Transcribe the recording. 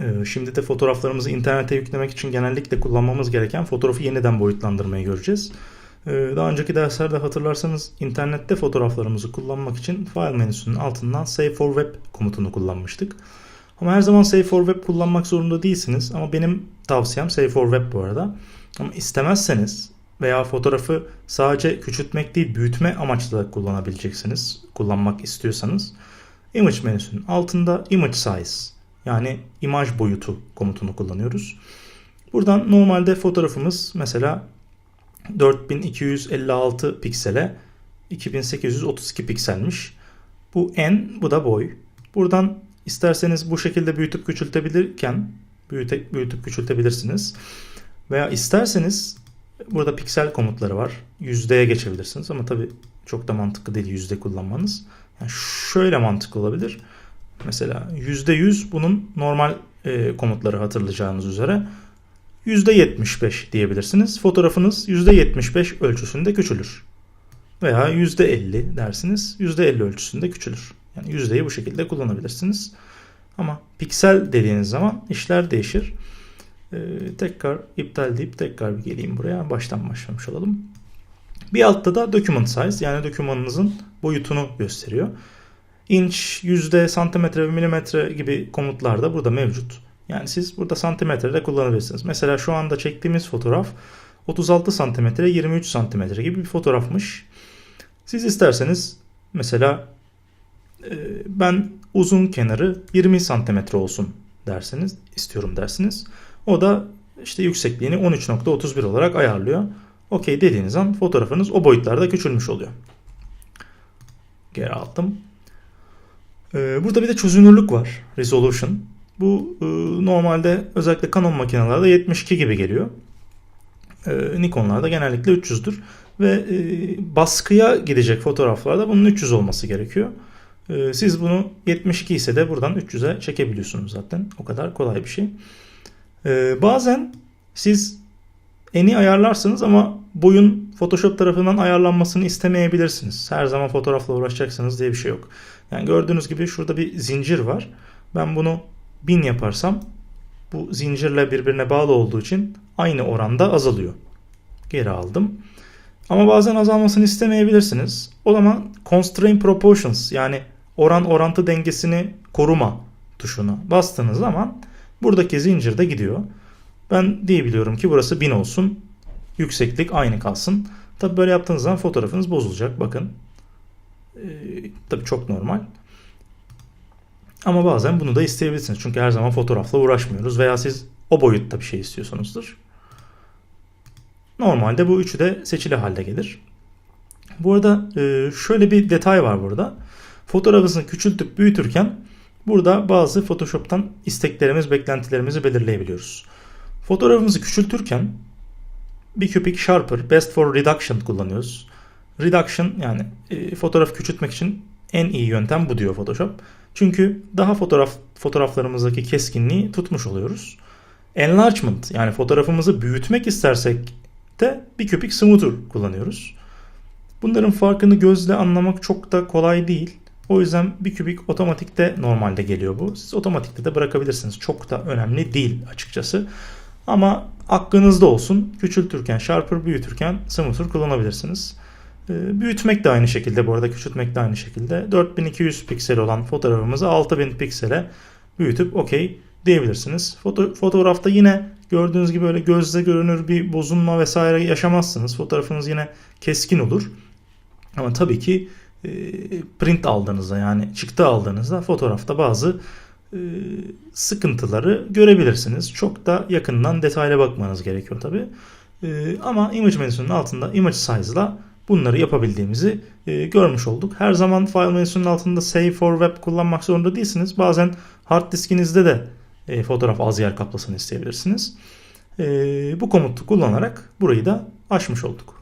Ee, Şimdi de fotoğraflarımızı internete yüklemek için genellikle kullanmamız gereken fotoğrafı yeniden boyutlandırmayı göreceğiz. Ee, Daha önceki derslerde hatırlarsanız internette fotoğraflarımızı kullanmak için file menüsünün altından Save for Web komutunu kullanmıştık. Ama her zaman Save for Web kullanmak zorunda değilsiniz. Ama benim tavsiyem Save for Web bu arada. Ama istemezseniz veya fotoğrafı sadece küçültmek değil büyütme amaçlı da kullanabileceksiniz. Kullanmak istiyorsanız. Image menüsünün altında Image Size yani imaj boyutu komutunu kullanıyoruz. Buradan normalde fotoğrafımız mesela 4256 piksele 2832 pikselmiş. Bu en, bu da boy. Buradan isterseniz bu şekilde büyütüp küçültebilirken büyüte, büyütüp küçültebilirsiniz. Veya isterseniz burada piksel komutları var. Yüzdeye geçebilirsiniz ama tabii çok da mantıklı değil yüzde kullanmanız. Yani şöyle mantıklı olabilir. Mesela %100 bunun normal e, komutları hatırlayacağınız üzere. %75 diyebilirsiniz. Fotoğrafınız %75 ölçüsünde küçülür. Veya %50 dersiniz. %50 ölçüsünde küçülür. Yani yüzdeyi bu şekilde kullanabilirsiniz. Ama piksel dediğiniz zaman işler değişir. Ee, tekrar iptal deyip tekrar bir geleyim buraya. Baştan başlamış olalım. Bir altta da document size yani dokümanınızın boyutunu gösteriyor. İnç, yüzde, santimetre ve milimetre gibi komutlar da burada mevcut. Yani siz burada santimetrede kullanabilirsiniz. Mesela şu anda çektiğimiz fotoğraf 36 santimetre 23 santimetre gibi bir fotoğrafmış. Siz isterseniz mesela e, ben uzun kenarı 20 santimetre olsun derseniz istiyorum dersiniz. O da işte yüksekliğini 13.31 olarak ayarlıyor. Okey dediğiniz an fotoğrafınız o boyutlarda küçülmüş oluyor. Geri aldım. Ee, Burada bir de çözünürlük var. Resolution. Bu e, normalde özellikle Canon makinelerde 72 gibi geliyor. Ee, Nikon'larda genellikle 300'dür. Ve e, baskıya gidecek fotoğraflarda bunun 300 olması gerekiyor. Ee, Siz bunu 72 ise de buradan 300'e çekebiliyorsunuz zaten. O kadar kolay bir şey. Bazen siz eni ayarlarsınız ama boyun Photoshop tarafından ayarlanmasını istemeyebilirsiniz. Her zaman fotoğrafla uğraşacaksınız diye bir şey yok. Yani gördüğünüz gibi şurada bir zincir var. Ben bunu 1000 yaparsam bu zincirle birbirine bağlı olduğu için aynı oranda azalıyor. Geri aldım. Ama bazen azalmasını istemeyebilirsiniz. O zaman constraint proportions yani oran orantı dengesini koruma tuşuna bastığınız zaman buradaki zincir de gidiyor. Ben diyebiliyorum ki burası 1000 olsun. Yükseklik aynı kalsın. Tabi böyle yaptığınız zaman fotoğrafınız bozulacak. Bakın. Ee, tabii çok normal. Ama bazen bunu da isteyebilirsiniz. Çünkü her zaman fotoğrafla uğraşmıyoruz. Veya siz o boyutta bir şey istiyorsunuzdur. Normalde bu üçü de seçili halde gelir. Bu arada e, şöyle bir detay var burada. Fotoğrafınızı küçültüp büyütürken burada bazı Photoshop'tan isteklerimiz, beklentilerimizi belirleyebiliyoruz. Fotoğrafımızı küçültürken bir küpik Sharper Best for Reduction kullanıyoruz. Reduction yani e, fotoğraf küçültmek için en iyi yöntem bu diyor Photoshop. Çünkü daha fotoğraf fotoğraflarımızdaki keskinliği tutmuş oluyoruz. Enlargement yani fotoğrafımızı büyütmek istersek de bir küpik Smoother kullanıyoruz. Bunların farkını gözle anlamak çok da kolay değil. O yüzden bir kübik otomatikte normalde geliyor bu. Siz otomatikte de bırakabilirsiniz. Çok da önemli değil açıkçası. Ama aklınızda olsun. Küçültürken, Sharper büyütürken Smoother kullanabilirsiniz. Ee, Büyütmek de aynı şekilde bu arada küçültmek de aynı şekilde. 4200 piksel olan fotoğrafımızı 6000 piksele büyütüp okey diyebilirsiniz. Foto, fotoğrafta yine gördüğünüz gibi öyle gözle görünür bir bozulma vesaire yaşamazsınız. Fotoğrafınız yine keskin olur. Ama tabii ki e, print aldığınızda yani çıktı aldığınızda fotoğrafta bazı sıkıntıları görebilirsiniz. Çok da yakından detaylı bakmanız gerekiyor tabii. E, ama image menüsünün altında image size'la bunları yapabildiğimizi e, görmüş olduk. Her zaman file menüsünün altında save for web kullanmak zorunda değilsiniz. Bazen hard diskinizde de e, fotoğraf az yer kaplasın isteyebilirsiniz. E, bu komutu kullanarak burayı da aşmış olduk.